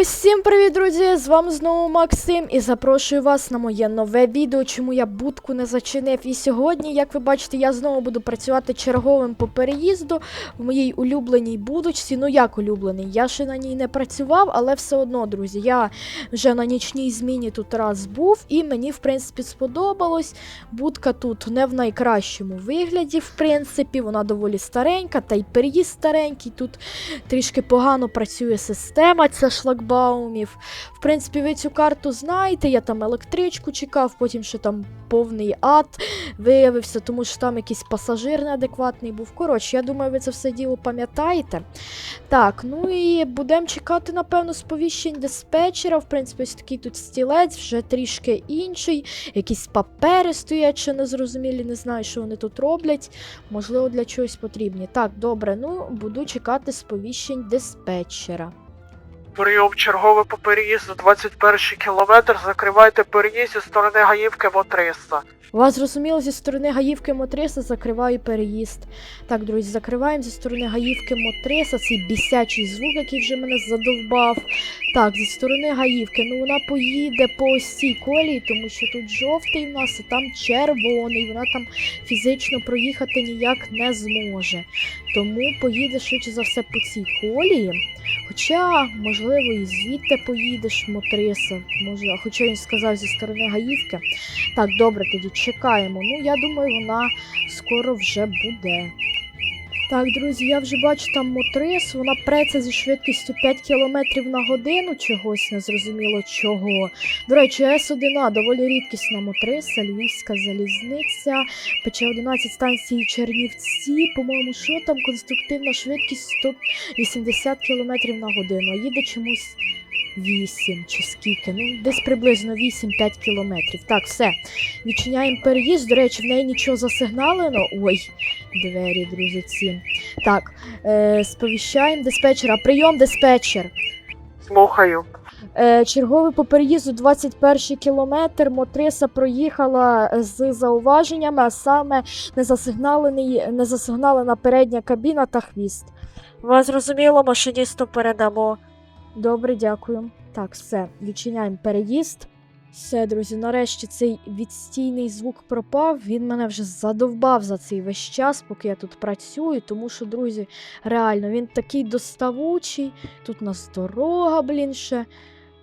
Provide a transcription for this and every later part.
Усім привіт, друзі! З вами знову Максим і запрошую вас на моє нове відео, чому я будку не зачинив. І сьогодні, як ви бачите, я знову буду працювати черговим по переїзду в моїй улюбленій будочці. Ну як улюблений? Я ще на ній не працював, але все одно, друзі, я вже на нічній зміні тут раз був, і мені, в принципі, сподобалось. Будка тут не в найкращому вигляді, в принципі, вона доволі старенька, та й переїзд старенький. Тут трішки погано працює система ця шлагбаумів. В принципі, ви цю карту знаєте. Я там електричку чекав, потім ще там повний ад виявився, тому що там якийсь пасажир неадекватний був. Коротше, я думаю, ви це все діло пам'ятаєте. Так, ну і будемо чекати, напевно, сповіщень диспетчера. В принципі, ось такий тут стілець, вже трішки інший. Якісь папери стоять, ще незрозумілі, не знаю, що вони тут роблять. Можливо, для чогось потрібні. Так, добре, ну буду чекати сповіщень диспетчера. Прийом черговий по переїзду 21 кілометр. Закривайте переїзд зі сторони Гаївки Мо-300. Вас зрозуміло, зі сторони Гаївки Мотриса закриваю переїзд. Так, друзі, закриваємо зі сторони Гаївки Мотриса, цей бісячий звук, який вже мене задовбав. Так, зі сторони Гаївки. Ну вона поїде по ось цій колії, тому що тут жовтий в нас, а там червоний. Вона там фізично проїхати ніяк не зможе. Тому поїде швидше за все по цій колії. Хоча, можливо, і звідти поїдеш Мотриса. Може, хоча він сказав зі сторони Гаївки. Так, добре, тоді чекаємо. Ну, я думаю, вона скоро вже буде. Так, друзі, я вже бачу там мотрис, вона преться зі швидкістю 5 км на годину, чогось незрозуміло чого. До речі, С1А доволі рідкісна мотриса, Львівська залізниця, ПЧ-11 станції Чернівці, по-моєму, що там конструктивна швидкість 180 км на годину, їде чомусь 8 чи скільки, ну десь приблизно 8-5 кілометрів. Так, все. Відчиняємо переїзд. До речі, в неї нічого засигналено. Ой, двері, друзі, ці. Так, е, сповіщаємо диспетчера. Прийом диспетчер. Слухаю. Е, черговий по переїзду 21 кілометр. Мотриса проїхала з зауваженнями, а саме незасигналений, незасигналена передня кабіна та хвіст. Вас зрозуміло, машиністу передамо. Добре, дякую. Так, все, відчиняємо переїзд. Все, друзі, нарешті цей відстійний звук пропав. Він мене вже задовбав за цей весь час, поки я тут працюю. Тому що, друзі, реально, він такий доставучий. Тут у нас дорога, блін, ще.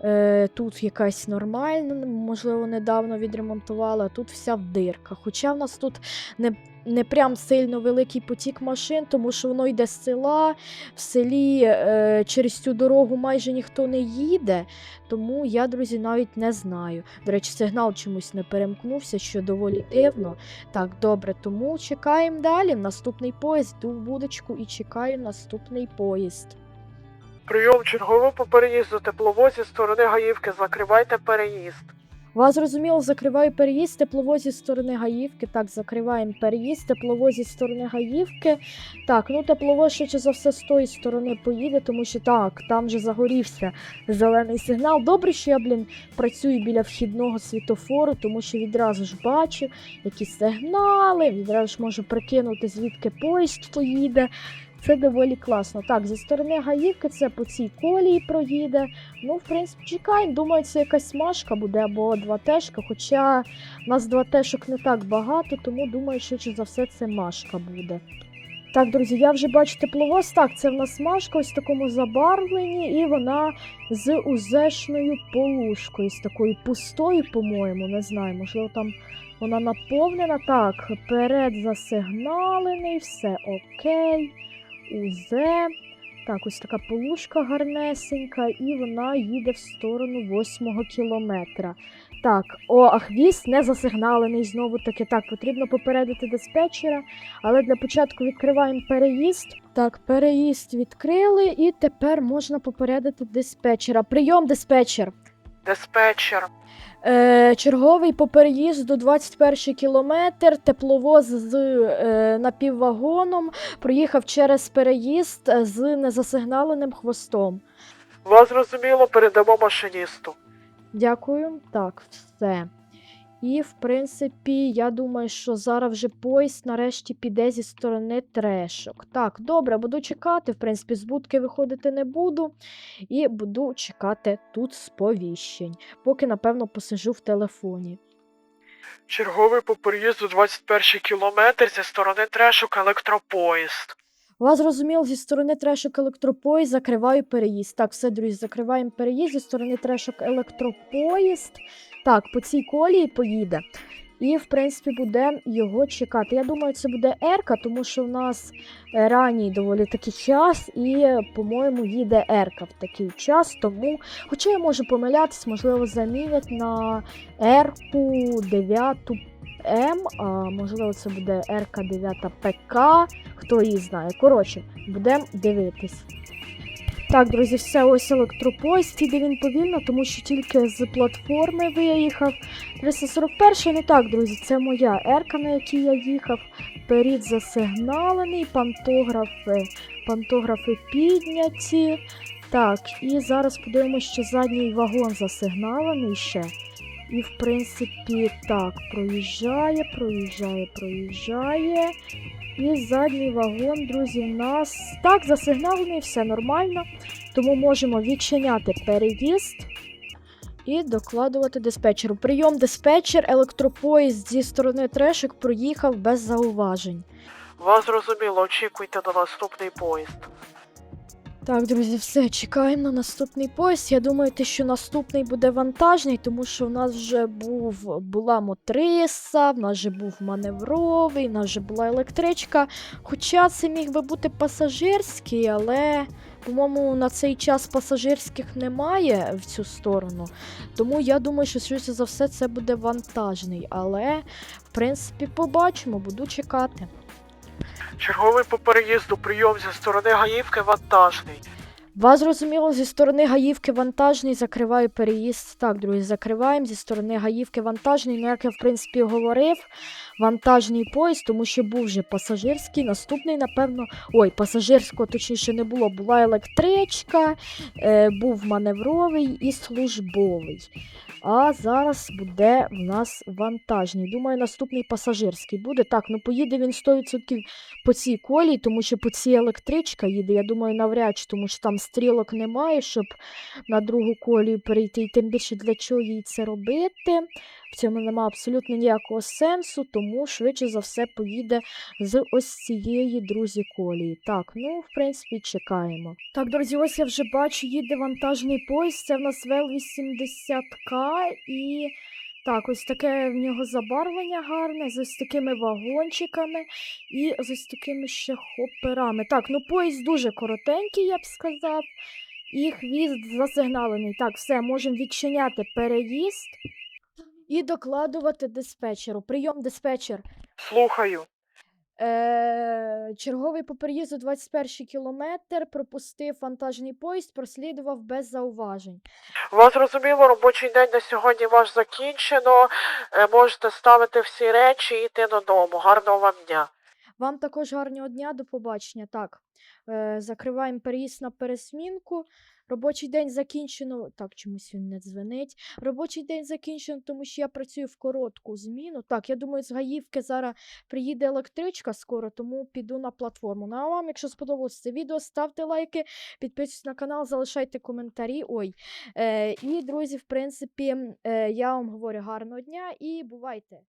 Е, тут якась нормальна, можливо, недавно відремонтувала, а тут вся в дирках. Хоча в нас тут не, не прям сильно великий потік машин, тому що воно йде з села. В селі е, через цю дорогу майже ніхто не їде. Тому я, друзі, навіть не знаю. До речі, сигнал чомусь не перемкнувся, що доволі дивно. Так, добре, тому чекаємо далі. Наступний поїзд. Йду в будочку і чекаю наступний поїзд. Прийом черговий по переїзду тепловоз зі сторони Гаївки. Закривайте переїзд. Вас зрозуміло, закриваю переїзд, тепловоз зі сторони Гаївки. Так, закриваємо переїзд, тепловоз зі сторони Гаївки. Так, ну тепловоз швидше за все з тої сторони поїде, тому що так, там вже загорівся зелений сигнал. Добре, що я, блін, працюю біля вхідного світофору, тому що відразу ж бачу якісь сигнали, відразу ж можу прикинути, звідки поїзд поїде. Це доволі класно. Так, зі сторони Гаївки це по цій колії проїде. Ну, в принципі, чекаємо. Думаю, це якась машка буде або два тешка. Хоча в нас два тешок не так багато, тому думаю, швидше за все це машка буде. Так, друзі, я вже бачу тепловоз. Так, це в нас машка ось в такому забарвленні, і вона з узешною полушкою, з такою пустою, по-моєму, не знаю, можливо, там вона наповнена. Так, перед засигналений, все окей. Узе. Так, ось така полушка гарнесенька, і вона їде в сторону восьмого кілометра. Так, о, а хвіст не засигналений знову таки. Так, потрібно попередити диспетчера, але для початку відкриваємо переїзд. Так, переїзд відкрили, і тепер можна попередити диспетчера. Прийом, диспетчер. Диспетчер. Е, черговий по переїзду 21 кілометр, тепловоз з е, напіввагоном проїхав через переїзд з незасигналеним хвостом. Вас зрозуміло, передамо машиністу. Дякую. Так, все. І, в принципі, я думаю, що зараз вже поїзд нарешті піде зі сторони трешок. Так, добре, буду чекати. В принципі, з будки виходити не буду. І буду чекати тут сповіщень, поки, напевно, посижу в телефоні. Черговий по переїзду 21 кілометр зі сторони трешок електропоїзд. Вас зрозуміло, зі сторони трешок електропоїзд закриваю переїзд. Так, все, друзі, закриваємо переїзд зі сторони трешок електропоїзд. Так, по цій колії поїде. І, в принципі, будемо його чекати. Я думаю, це буде Ерка, тому що в нас е, ранній доволі такий час, і, по-моєму, їде Ерка в такий час. Тому, хоча я можу помилятись, можливо, замінять на Ерку 9 М, а можливо, це буде РК 9 ПК, хто її знає. Коротше, будемо дивитись. Так, друзі, все, ось електропоїзд, іде він повільно, тому що тільки з платформи виїхав. 341, ну так, друзі, це моя ерка, на якій я їхав. Перід засигналений, пантографи, пантографи підняті. Так, і зараз подивимося, що задній вагон засигналений ще. І, в принципі, так, проїжджає, проїжджає, проїжджає. І задній вагон, друзі, в нас так засигналений, все нормально. Тому можемо відчиняти переїзд і докладувати диспетчеру. Прийом диспетчер, електропоїзд зі сторони трешок проїхав без зауважень. Вас зрозуміло, очікуйте на наступний поїзд. Так, друзі, все, чекаємо на наступний поїзд. Я думаю, те, що наступний буде вантажний, тому що в нас вже був була мотриса, в нас вже був маневровий, в нас вже була електричка. Хоча це міг би бути пасажирський, але, по-моєму, на цей час пасажирських немає в цю сторону. Тому я думаю, що швидше за все це буде вантажний. Але, в принципі, побачимо, буду чекати. Черговий по переїзду прийом зі сторони Гаївки вантажний. Вас зрозуміло, зі сторони Гаївки вантажний, закриваю переїзд. Так, друзі, закриваємо зі сторони Гаївки вантажний. Ну, як я, в принципі, говорив, вантажний поїзд, тому що був вже пасажирський. Наступний, напевно, ой, пасажирського точніше не було. Була електричка, е, був маневровий і службовий. А зараз буде в нас вантажний. Думаю, наступний пасажирський буде. Так, ну поїде він 100% по цій колії, тому що по цій електричка їде. Я думаю, навряд чи, тому що там стрілок немає, щоб на другу колію перейти. І тим більше для чого їй це робити. В цьому немає абсолютно ніякого сенсу, тому швидше за все поїде з ось цієї друзі колії. Так, ну в принципі чекаємо. Так, друзі, ось я вже бачу, їде вантажний поїзд. Це в нас ВЛ-80К і. Так, ось таке в нього забарвлення гарне, з ось такими вагончиками і з ось такими ще хоперами. Так, ну поїзд дуже коротенький, я б сказав. І хвіст засигналений. Так, все, можемо відчиняти переїзд і докладувати диспетчеру. Прийом диспетчер. Слухаю. Е, черговий по переїзду 21 кілометр пропустив вантажний поїзд, прослідував без зауважень. Вас зрозуміло, робочий день на сьогодні ваш закінчено. Е, Можете ставити всі речі і йти додому. Гарного вам дня. Вам також гарного дня, до побачення. Так, е, закриваємо переїзд на пересмінку. Робочий день закінчено. Так, чомусь він не дзвонить. Робочий день закінчено, тому що я працюю в коротку зміну. Так, я думаю, з Гаївки зараз приїде електричка скоро, тому піду на платформу. Ну а вам, якщо сподобалось це відео, ставте лайки, підписуйтесь на канал, залишайте коментарі. Ой. Е, і, друзі, в принципі, е, я вам говорю гарного дня і бувайте!